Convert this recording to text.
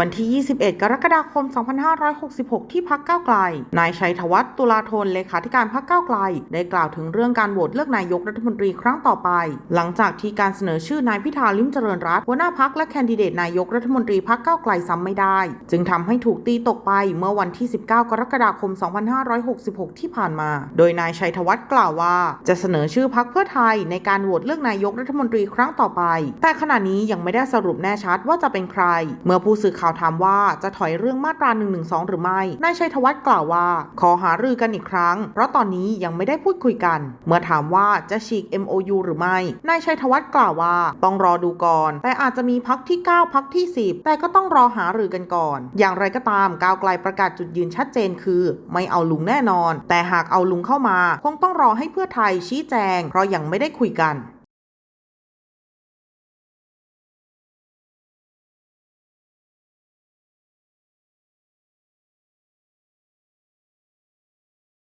วันที่ 21 กรกฎาคม 2566 ที่พักเก้าไกล นายชัยธวัฒน์ ตุลาธน เลขาธิการพักเก้าไกล ได้กล่าวถึงเรื่องการโหวตเลือกนายกรัฐมนตรีครั้งต่อไป หลังจากที่การเสนอชื่อนายพิธาลิมเจริญรัตน์หัวหน้าพักและแคนดิเดตนายกรัฐมนตรีพักเก้าไกลซ้ำไม่ได้ จึงทำให้ถูกตีตกไปเมื่อวันที่ 19 กรกฎาคม 2566 ที่ผ่านมา โดยนายชัยธวัฒน์กล่าวว่า จะเสนอชื่อพักเพื่อไทยในการโหวตเลือกนายกรัฐมนตรีครั้งต่อไป แต่ขณะนี้ยังไม่ได้สรุปแน่ชัดว่าจะเป็นใคร เมื่อผู้สื่อข่าวถามว่าจะถอยเรื่องมาตรา112หรือไม่ นายชัยธวัฒน์กล่าวว่า ขอหารือกันอีกครั้ง เพราะตอนนี้ยังไม่ได้พูดคุยกัน เมื่อถามว่าจะฉีก MOU หรือไม่ นายชัยธวัฒน์กล่าวว่า ต้องรอดูก่อน แต่อาจจะมีพักที่ 9 พักที่ 10 แต่ก็ต้องรอหารือกันก่อน อย่างไรก็ตามก้าวไกลประกาศจุดยืนชัดเจนคือ ไม่เอาลุงแน่นอน แต่หากเอาลุงเข้ามา คงต้องรอให้เพื่อไทยชี้แจง เพราะยังไม่ได้คุยกัน